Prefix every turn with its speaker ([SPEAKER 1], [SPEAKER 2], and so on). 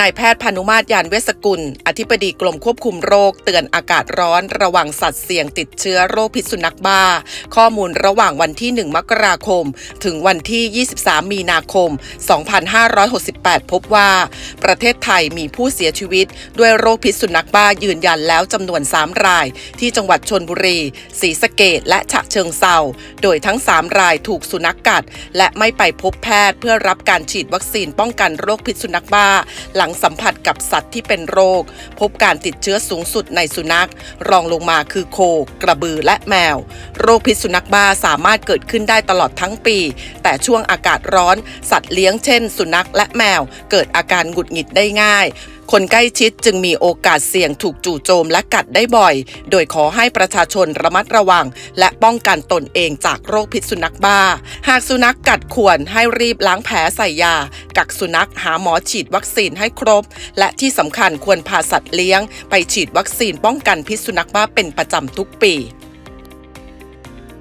[SPEAKER 1] นายแพทย์พานุมาตรยานเวสกุล อธิบดีกรมควบคุมโรค เตือนอากาศร้อน ระวังสัตว์เสี่ยงติดเชื้อโรคพิษสุนัขบ้า ข้อมูลระหว่างวันที่ 1 มกราคม ถึงวันที่ 23 มีนาคม 2568 พบว่า ประเทศไทยมีผู้เสียชีวิต ด้วยโรคพิษสุนัขบ้ายืนยันแล้วจำนวน 3 ราย ที่จังหวัดชนบุรีศรีสะเกดและฉะเชิงเซาโดยทั้ง 3 รายถูกสุนัขกกัด และไม่ไปพบแพทย์เพื่อรับการฉีดวัคซีนป้องกันโรคพิษสุนัขบ้าหลังสัมผัสกับสัตว์ที่เป็นโรค พบการติดเชื้อสูงสุดในสุนัข รองลงมาคือโค กระบือและแมว โรคพิษสุนัขบ้าสามารถเกิดขึ้นได้ตลอดทั้งปี แต่ช่วงอากาศร้อน สัตว์เลี้ยงเช่น สุนัขและแมว เกิดอาการหงุดหงิดได้ง่าย คนใกล้ชิดจึงมีโอกาสเสี่ยงถูกจู่โจมและกัดได้บ่อย โดยขอให้ประชาชนระมัดระวัง และป้องกันตนเองจากโรคพิษสุนัขบ้า หากสุนัขกัดควรให้รีบล้างแผลใส่ยา กักสุนัขหาหมอฉีดวัคซีนให้ครบ และที่สำคัญควรพาสัตว์เลี้ยง ไปฉีดวัคซีนป้องกันพิษสุนัขบ้าเป็นประจำทุกปี